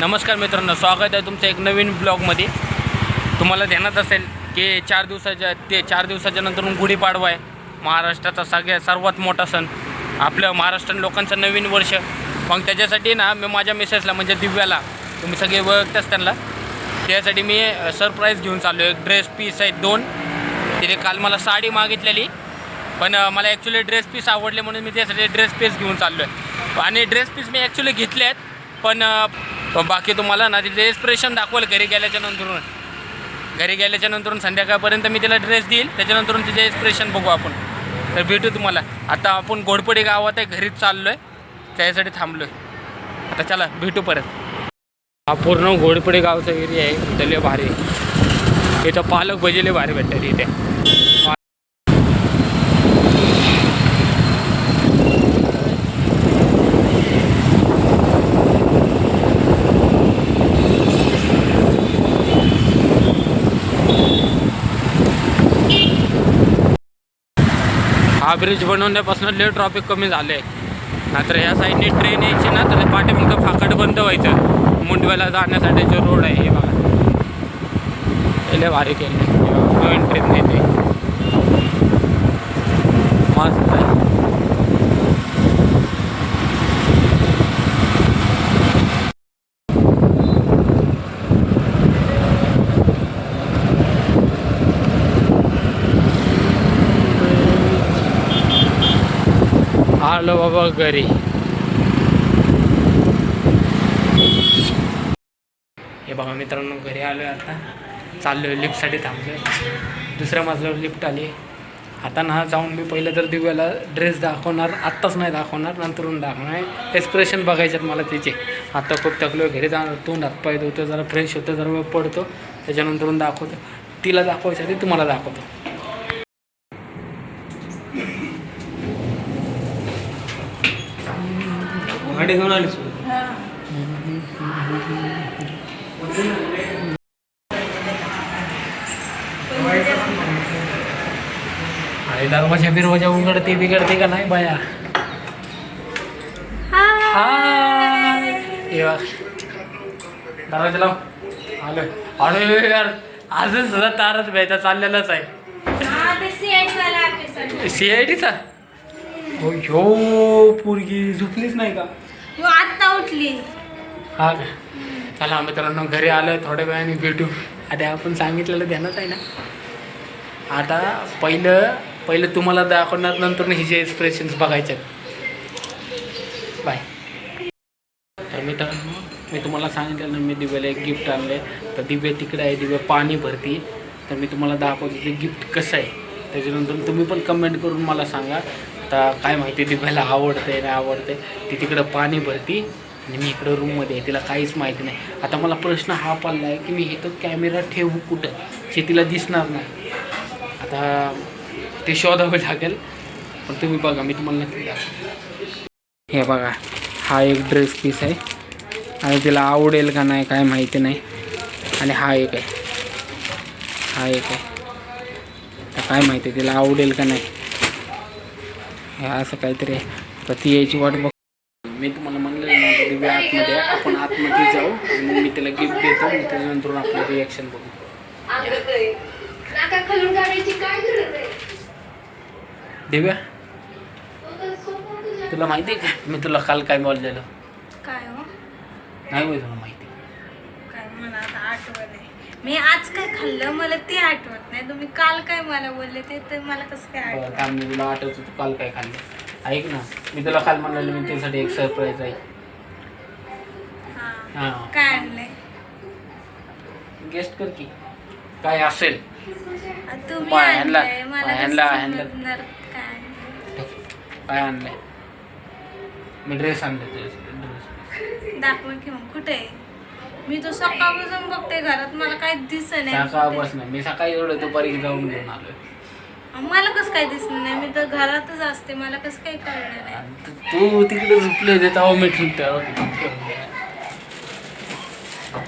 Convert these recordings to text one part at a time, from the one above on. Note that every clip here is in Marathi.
नमस्कार मित्रांनो स्वागत आहे तुमचं एक नवीन ब्लॉगमध्ये तुम्हाला ध्यानात असेल की चार दिवसाच्या ते चार दिवसाच्या नंतर गुढीपाडवा आहे. महाराष्ट्राचा सगळ्यात सर्वात मोठा सण. आपलं महाराष्ट्रीयन लोकांचं नवीन वर्ष. मग त्याच्यासाठी ना मी माझ्या मिसेसला म्हणजे दिव्याला तुम्ही सगळे ओळखताच त्यांना. त्यासाठी मी सरप्राईज घेऊन चाललो एक ड्रेस पीस आहेत दोन. तिने काल मला साडी मागितलेली. पण मला ॲक्च्युली ड्रेस पीस आवडले म्हणून मी त्यासाठी ड्रेस पीस घेऊन चाललो आहे आणि ड्रेस पीस मी ॲक्च्युली घेतले आहेत. पण पण बाकी तुम्हाला ना तिथे एक्सप्रेशन दाखवाल घरी गेल्याच्या नंतरून. घरी गेल्याच्या नंतरून संध्याकाळपर्यंत मी तिला ड्रेस देईल त्याच्यानंतरून तिचे एक्सप्रेशन बघू आपण. तर भेटू तुम्हाला. आता आपण घोडपडी गावात आहे घरीच चाललो आहे त्यासाठी थांबलो आहे आता चला भेटू परत. हा पूर्ण घोडपडी गावचा एरिया आहे इथं लय भारी इथं पालक भजीले भारी भेटतात इथे. हा ब्रिज बनवण्यापासून लय ट्रॉफिक कमी झालं आहे नाहीतर ह्या साईडने ट्रेन यायची ना तर पाठीमागचं फाकट बंद व्हायचं. मुंडव्याला जाण्यासाठी जो रोड आहे हे बघा. लय भारी केलं नवीन ट्रेन येते मस्त आहे. आलो बाबा घरी. हे बघा मित्रांनो घरी आलो आहे आता. चाललो आहे लिफ्टसाठी थांबलो आहे दुसऱ्या मजल्यावर लिफ्ट आली. आता ना जाऊन मी पहिलं तर दिव्याला ड्रेस दाखवणार आत्ताच नाही दाखवणार नंतरून दाखवणार एक्सप्रेशन बघायच्यात मला तिचे. आता खूप थकलो घरी जाणार तोंड हातपाय धुतो जरा फ्रेश होतं जरा वेळ पडतो. त्याच्यानंतरून दाखवतो. तिला दाखवायसाठी तुम्हाला दाखवतो. भाडे घेऊन आलीस आणि दरवाजा बिरवाजा उघडते बिघडते का नाही बाया. दरवाजा लाव. आलोय. अरे यार अजून सुद्धा तारच भेटा चाललेलाच आहे. सी आय टीचा हो पोरगी झोपलीच नाही का? आता उठली. हा का? चला मित्रांनो घरी आलं थोड्या वेळाने भेटू. आता आपण सांगितलेलं ध्यानात आहे ना? आता पहिलं पहिलं तुम्हाला दाखवणार नंतर हिचे एक्सप्रेशन्स बघायचे बाय तर मित्रांनो मी तुम्हाला सांगितलं ना मी दिव्याला एक गिफ्ट आणले तर दिव्या तिकडे आहे दिव्या पाणी भरती. तर मी तुम्हाला दाखवतो ते गिफ्ट कसं आहे. त्याच्यानंतर तुम्ही पण कमेंट करून मला सांगा. आता काय माहिती दिव्याला आवडते नाही आवडते. ती तिकडं पाणी भरती आणि मी इकडं रूममध्ये आहे तिला काहीच माहिती नाही. आता मला प्रश्न हा पडला आहे की मी इथं कॅमेरा ठेवू कुठं? शेतीला तिला दिसणार नाही. आता ते शोधावे लागेल पण तुम्ही बघा मी तुम्हाला नक्की दाखवतो हे बघा हा एक ड्रेस पीस आहे. आणि तिला आवडेल का नाही काय माहिती नाही. आणि हा एक आहे. हा एक आहे. काय माहिती तिला आवडेल का नाही. असं काहीतरी आहे. तर ती यायची वाट बघ. मी तुम्हाला म्हणलेलं ना दिव्या आतमध्ये. आपण आतमध्ये जाऊ आणि मग मी तिला गिफ्ट देतो आणि त्याच्यानंतर आपलं रिॲक्शन बघू. दिव्या तुला माहिती आहे का? मी तुला काल काय बोललेलं? काय हो? नाही होय तुला माहिती. काय मला आता आठवत आहे. मी आज काय खाल्लं? मला ते आठवत नाही. तुम्ही काल काय मला बोलले ते तर मला कसं काय बरं, आठवत? काल मी तुला आठवतो तू काल काय खाल्लं? ऐक ना मी तुला काल म्हणाले मी तुझ्यासाठी एक सरप्राईज आहे. हा. हां. काय आणलंय? गेस्ट कर की काय असेल? आ, तुम्ही बाय, ह्यांला- आणलंय मला बाय, कसं ह्यांला- ह्यांला- समजणार काय आणलंय? काय आणलंय. मी ड्रेस आणले तुझ्यासाठी ड्रेस दाखवा की मग कुठे आहे? मी तो सकाळपासून बघते घरात मला काय दिसत सकाळपासून. मी सकाळी एवढं दुपारी जाऊन घेऊन आलोय. मला कसं काय दिसलं नाही? मी तर घरातच असते मला कसं काय कळलं नाही. तू- तिकडे झोपले होते तेव्हा मी ठेवतो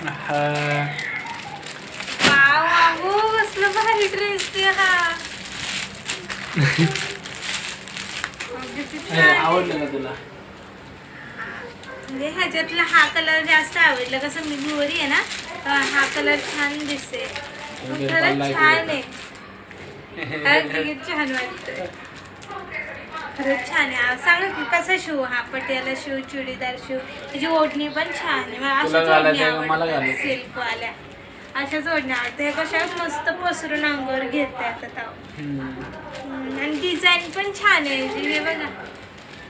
हा. वाव, वाव, कसलं भारी ड्रेस ते हा. अगदी किती अरे, आवडलं का तुला? म्हणजे ह्याच्यातला हा कलर जास्त आवडला. कसं मी गोरी आहे ना तर हा कलर छान दिसते वगैरे खरंच छान. आहे. हा किती छान वाटतंय. खरंच छान आहे. सांगा की कसा शिव हा पटियाला शिव चुडीदार शिव त्याची ओढणी पण छान आहे. मला अशाच ओढणी आवडतात? सिल्कवाल्या. अशाच आवडतात. ह्या कशा मस्त पसरून अंगावर घेता येतात अहो. हम्म. हम्म, आणि डिझाईन पण छान आहे. हे बघा.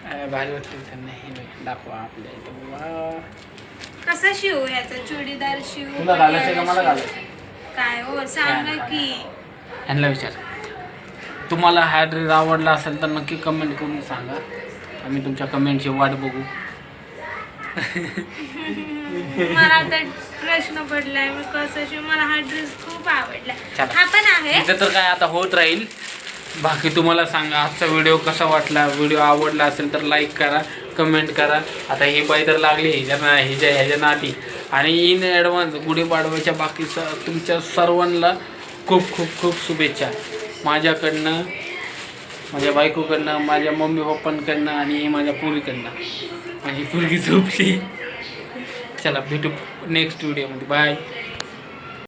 भारी वाटते त्यांना हे बघ, दाखवा आपल्या इथं. वा. कसा शिव याचा? चुडीदार शिव तुला घालायचं का पटियाला मला शिव? घालायचं काय हो सांगा की. ह्यांना विचार. तुम्हाला हा ड्रेस आवडला असेल तर नक्की कमेंट करून सांगा. आम्ही तुमच्या कमेंटची वाट बघू. मला तर प्रश्न पडलाय मी कसं शिव? मला हा ड्रेस खूप आवडला. चला. हा पण आहे. इथं तर काय आता होत राहील. बाकी तुम्हाला सांगा आजचा व्हिडिओ कसा वाटला? व्हिडिओ आवडला असेल तर लाईक करा कमेंट करा. आता ही बाई तर लागली ह्याच्या ना ह्याच्या ह्याच्या नाती. आणि इन ॲडव्हान्स गुढीपाडव्याच्या बाकी स तुमच्या सर्वांना खूप खूप खूप शुभेच्छा. माझ्याकडनं माझ्या बायकोकडनं माझ्या मम्मी पप्पांकडनं आणि माझ्या पोरीकडनं. माझी पोरगी झोपली. चला भेटू नेक्स्ट व्हिडिओमध्ये बाय